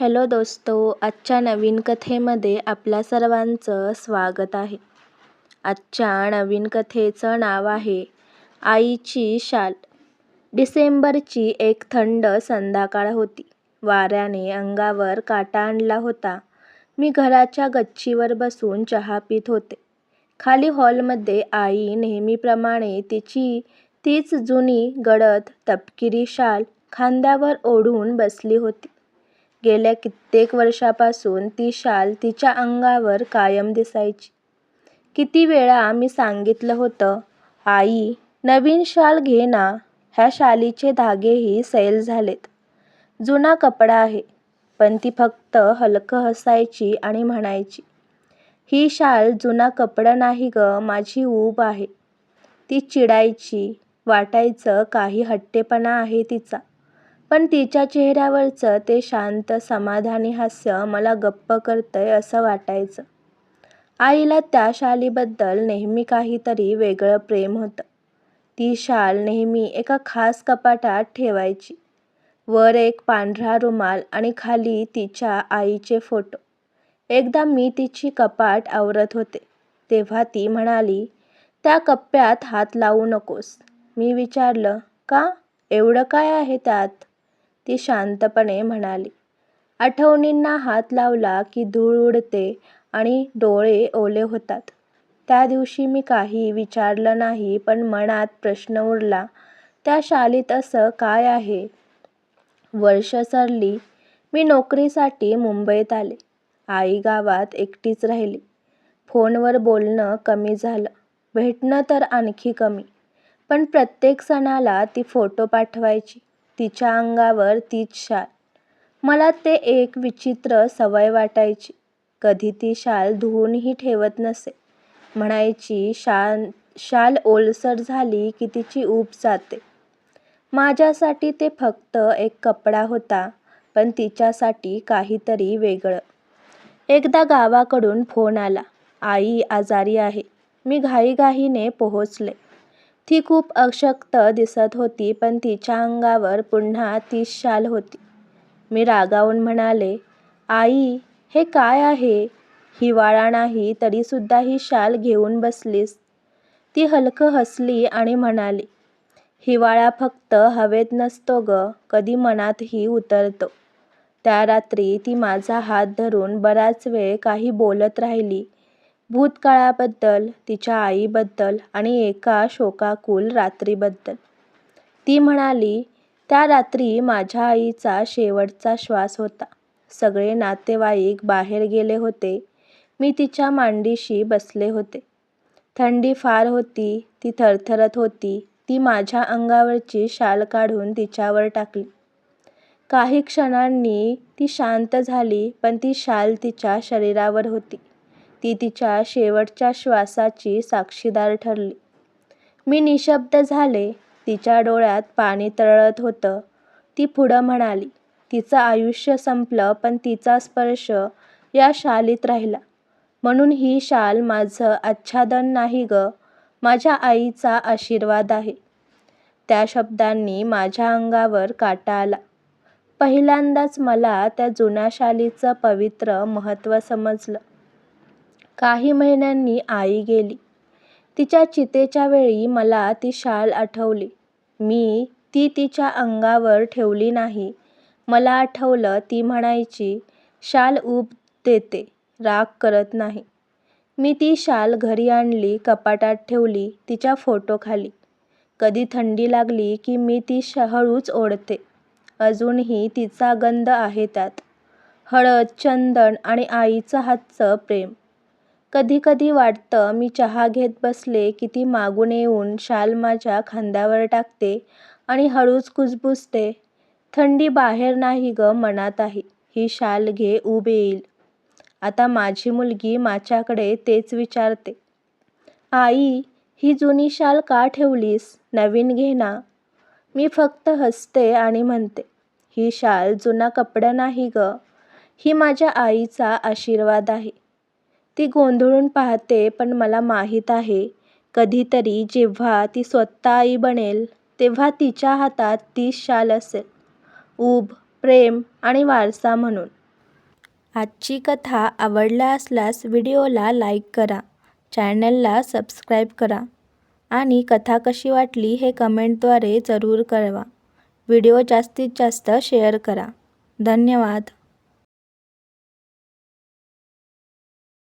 Hello दोस्तो आजच्या नवीन कथेमध्ये आपल्या सर्वांचं स्वागत आहे. आजच्या नवीन कथेचं नाव आहे आईची शाल. डिसेंबरची एक थंड संध्याकाळ होती. वाऱ्याने अंगावर काटा आणला होता. मी घराच्या गच्चीवर बसून चहा पित होते. खाली हॉलमध्ये आई नेहमीप्रमाणे तिची तीच जुनी गडद तपकिरी शाल खांद्यावर ओढून बसली होती. गेल्या कित्येक वर्षापासून ती शाल तिच्या अंगावर कायम दिसायची. किती वेळा आम्ही सांगितलं होतं आई नवीन शाल घे ना. ह्या शालीचे धागेही सैल झालेत. जुना कपडा आहे. पण ती फक्त हलकं हसायची आणि म्हणायची ही शाल जुना कपडा नाही ग माझी ऊब आहे. ती चिडायची वाटायचं काही हट्टेपणा आहे तिचा. पण तिच्या चेहऱ्यावरचं ते शांत समाधानी हास्य मला गप्प करतंय असं वाटायचं. आईला त्या शालीबद्दल नेहमी काहीतरी वेगळं प्रेम होतं. ती शाल नेहमी एका खास कपाटात ठेवायची. वर एक पांढरा रुमाल आणि खाली तिच्या आईचे फोटो. एकदा मी तिची कपाट आवरत होते. तेव्हा ती म्हणाली त्या कप्प्यात हात लावू नकोस. मी विचारलं का? एवढं काय आहे त्यात? ती शांतपणे म्हणाली. आठवणींना हात लावला की धूळ उडते आणि डोळे ओले होतात. त्या दिवशी मी काही विचारलं नाही पण मनात प्रश्न उरला त्या शालीत असं काय आहे? वर्ष सरली. मी नोकरीसाठी मुंबईत आले. आई गावात एकटीच राहिली. फोनवर बोलणं कमी झालं. भेटणं तर आणखी कमी. पण प्रत्येक सणाला ती फोटो पाठवायची. तिच्या अंगावर तीच शाल. मला ते एक विचित्र सवय वाटायची. कधी ती शाल धुवूनही ठेवत नसे. म्हणायची शाल शाल ओलसर झाली की तिची ऊब जाते. माझ्यासाठी ते फक्त एक कपडा होता पण तिच्यासाठी काहीतरी वेगळं. एकदा गावाकडून फोन आला. आई आजारी आहे. मी घाईघाईने पोहोचले. ती खूप अशक्त दिसत होती पण तिच्या अंगावर पुन्हा तीच शाल होती. मी रागावून म्हणाले आई हे काय आहे? हिवाळा नाही तरीसुद्धा ही शाल घेऊन बसलीस. ती हलकं हसली आणि म्हणाली हिवाळा फक्त हवेत नसतो ग कधी मनातही उतरतो. त्या रात्री ती माझा हात धरून बराच वेळ काही बोलत राहिली. भूतकाळाबद्दल तिच्या आईबद्दल आणि एका शोकाकुल रात्रीबद्दल. ती म्हणाली त्या रात्री माझ्या आईचा शेवटचा श्वास होता. सगळे नातेवाईक बाहेर गेले होते. मी तिच्या मांडीशी बसले होते. थंडी फार होती ती थरथरत होती. ती माझ्या अंगावरची शाल काढून तिच्यावर टाकली. काही क्षणांनी ती शांत झाली पण ती शाल तिच्या शरीरावर होती. ती तिच्या शेवटच्या श्वासाची साक्षीदार ठरली. मी निशब्द झाले. तिच्या डोळ्यात पाणी तरळत होतं. ती पुढं म्हणाली तिचं आयुष्य संपलं पण तिचा स्पर्श या शालीत राहिला. म्हणून ही शाल माझं आच्छादन नाही ग माझ्या आईचा आशीर्वाद आहे. त्या शब्दांनी माझ्या अंगावर काटा आला. पहिल्यांदाच मला त्या जुन्या शालीचं पवित्र महत्त्व समजलं. काही महिन्यांनी आई गेली. तिच्या चितेच्या वेळी मला ती शाल आठवली. मी ती तिच्या अंगावर ठेवली नाही. मला आठवलं ती म्हणायची शाल ऊब देते राग करत नाही. मी ती शाल घरी आणली कपाटात ठेवली तिच्या फोटोखाली. कधी थंडी लागली की मी ती हळूच ओढते. अजूनही तिचा गंध आहे त्यात. हळद चंदन आणि आईचं हातचं प्रेम. कधी कधी वाटतं मी चहा घेत बसले की ती मागून येऊन शाल माझ्या खांद्यावर टाकते आणि हळूच कुजबुजते. थंडी बाहेर नाही ग मनात आहे ही शाल घे ऊब येईल. आता माझी मुलगी माझ्याकडे तेच विचारते. आई ही जुनी शाल का ठेवलीस? नवीन घे ना. मी फक्त हसते आणि म्हणते ही शाल जुना कपडा नाही ग. ही माझ्या आईचा आशीर्वाद आहे. ती गोंधळून पाहते पण मला माहीत आहे कधीतरी जेव्हा ती स्वतः आई बनेल तेव्हा तिच्या हातात ती शाल असेल. ऊब प्रेम आणि वारसा म्हणून. आजची कथा आवडला असल्यास व्हिडिओला लाईक करा चॅनलला सबस्क्राईब करा आणि कथा कशी वाटली हे कमेंटद्वारे जरूर कळवा. व्हिडिओ जास्तीत जास्त शेअर करा. धन्यवाद.